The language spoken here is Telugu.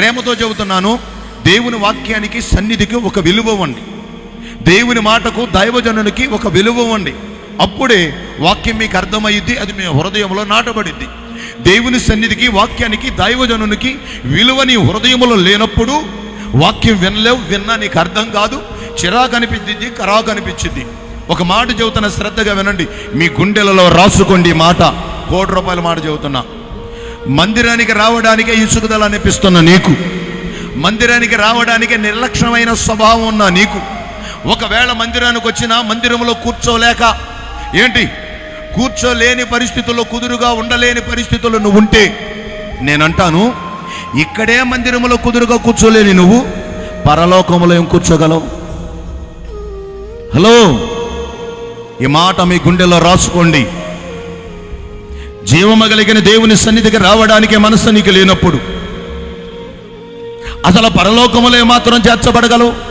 ప్రేమతో చెబుతున్నాను దేవుని వాక్యానికి సన్నిధికి ఒక విలువ ఉండి దేవుని మాటకు దైవజనునికి ఒక విలువ ఉండి అప్పుడే వాక్యం మీకు అర్థమయ్యిద్ది అది మీ హృదయంలో నాటబడిద్ది. దేవుని సన్నిధికి వాక్యానికి దైవజనునికి విలువ నీ హృదయంలో లేనప్పుడు వాక్యం వినలేవు విన్నా నీకు అర్థం కాదు చిరాకు అనిపించింది కరాకు అనిపించింది ఒక మాట చెబుతున్న శ్రద్ధగా వినండి మీ గుండెలలో రాసుకోండి మాట. కోటి రూపాయల మాట చెబుతున్నా. మందిరానికి రావడానికే ఇసుకుదల అనిపిస్తున్న నీకు మందిరానికి రావడానికే నిర్లక్ష్యమైన స్వభావం ఉన్న నీకు ఒకవేళ మందిరానికి వచ్చినా మందిరంలో కూర్చోలేక ఏంటి? కూర్చోలేని పరిస్థితుల్లో కుదురుగా ఉండలేని పరిస్థితుల్లో నువ్వు ఉంటే నేనంటాను ఇక్కడే మందిరంలో కుదురుగా కూర్చోలేని నువ్వు పరలోకంలో ఏం కూర్చోగలవు? హలో? ఈ మాట మీ గుండెలో రాసుకోండి. జీవమగలిగిన దేవుని సన్నిధికి రావడానికి మనసు నీకు లేనప్పుడు అసలు పరలోకములో మాత్రం చేర్చబడగలవు?